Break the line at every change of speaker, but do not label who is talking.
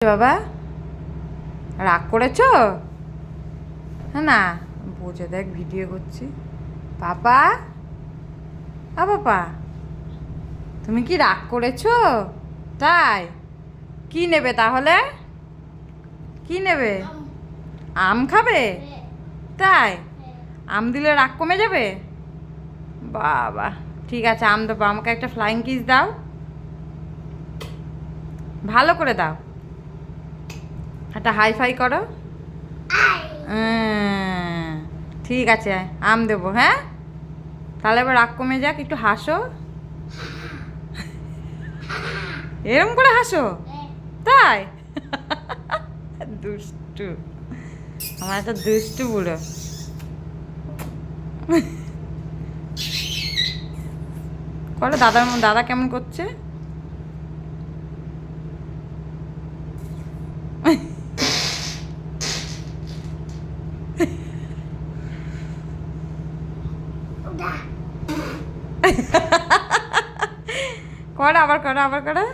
বাবা, রাগ করেছ? হ্যাঁ না বোঝে দেখ ভিডিও করছি। পাপা আ পাপা তুমি কি রাগ করেছ? তাই, কি নেবে তাহলে? কি নেবে? আম খাবে? তাই, আম দিলে রাগ কমে যাবে? বাবা, ঠিক আছে, আম দেবো, আমাকে একটা ফ্লাইং কিস দাও। ভালো করে দাও। একটা হাই ফাই করো। ঠিক আছে, আম দেবো হ্যাঁ? তাহলে এবার রাগ কমে যাক, একটু হাসো। এরম করে হাসো? তাই? দুষ্টু। আমার একটা দুষ্টু বুড়ো। করো, দাদার দাদা কেমন করছে? করো আবার করো আবার করো।